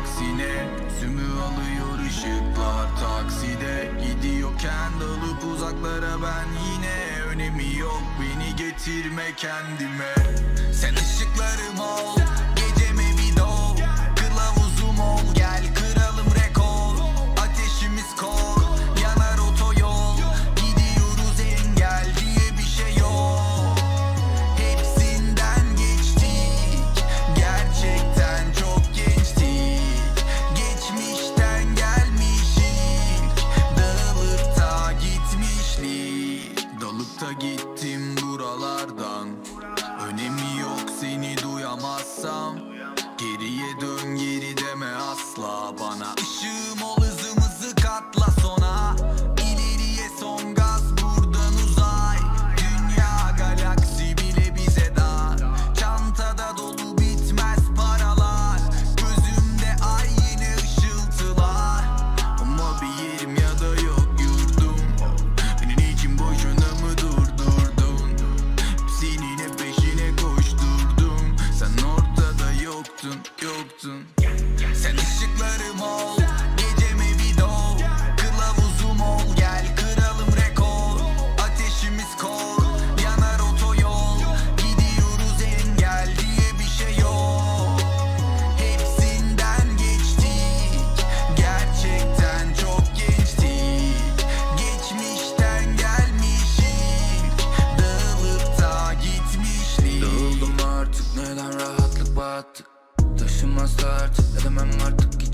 aksine Sümü alıyor ışıklar. Takside Gidiyorken dalıp uzaklara. Ben yine Önemi yok. Beni getirme kendime. Sen ışıklarım ol Geriye dön geri deme asla bana. Işığım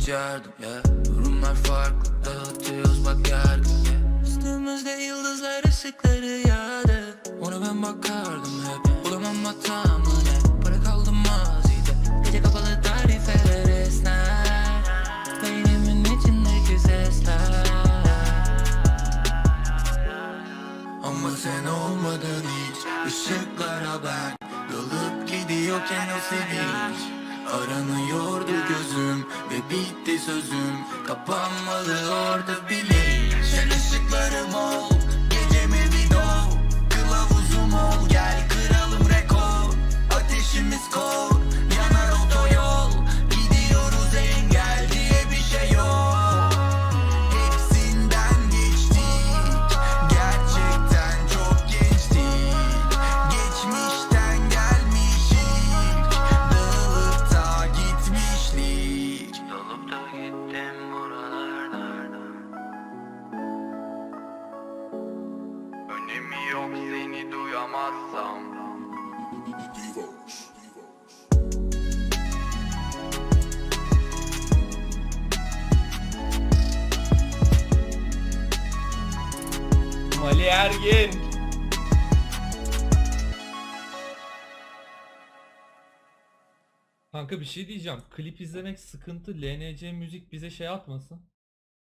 yardım ya. Durumlar farklı dağıtıyoruz bak yardım ya Üstümüzde yıldızlar ışıkları yağdı. Ona ben bakardım hep Bulamam hatamı ne? Para kaldı mazide Gece kapalı tarifeler esner. Beynimin içindeki sesler. Ama sen olmadın hiç Işıklara ben Dalıp gidiyorken o sevinç Aranıyordu gözüm Ve bitti sözüm. Kapanmalı orada bilinç Sen ışıklarım ol seni duyamazsam Ali Ergin. Kanka bir şey diyeceğim. Klip izlemek sıkıntı. LNC müzik bize şey atmasın.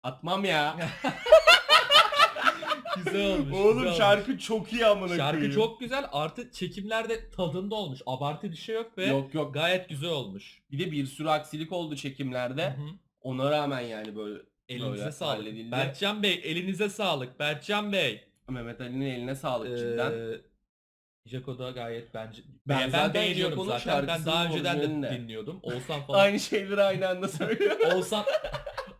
Atmam ya. Güzel olmuş. Oğlum güzel şarkı çok iyi amına olmuş. Şarkı koyayım. çok güzel. Artı çekimlerde tadında olmuş. Abartı bir şey yok ve Yok yok. gayet güzel olmuş. Bir de bir sürü aksilik oldu çekimlerde. Hı hı. Ona rağmen yani böyle Elinize böyle sağlık. halledildi. Berkcan Bey elinize sağlık. Berkcan Bey. Mehmet Ali'nin eline sağlık cidden. Ee, Jaco da gayet bence Ben ben, zaten beğeniyorum zaten. Ben daha önceden de orijinalinde. dinliyordum. Oğuzhan falan Aynı şeyleri aynı anda söylüyor. Oğuzhan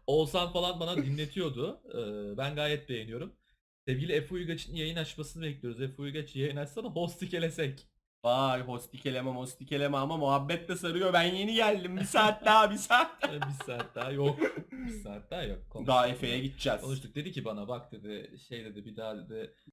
Oğuzhan falan bana dinletiyordu. Ee, ben gayet beğeniyorum. Sevgili Efe Uygaç'ın yayın açmasını bekliyoruz. Efe Uygaç yayın açsana hostik elesek. Vay hostikeleme hostikeleme ama muhabbet de sarıyor. Ben yeni geldim. Bir saat daha bir saat. Ee, bir saat daha yok. Bir saat daha yok. Konuştuk. Daha Efe'ye gideceğiz. Konuştuk dedi ki bana bak dedi şey dedi bir daha dedi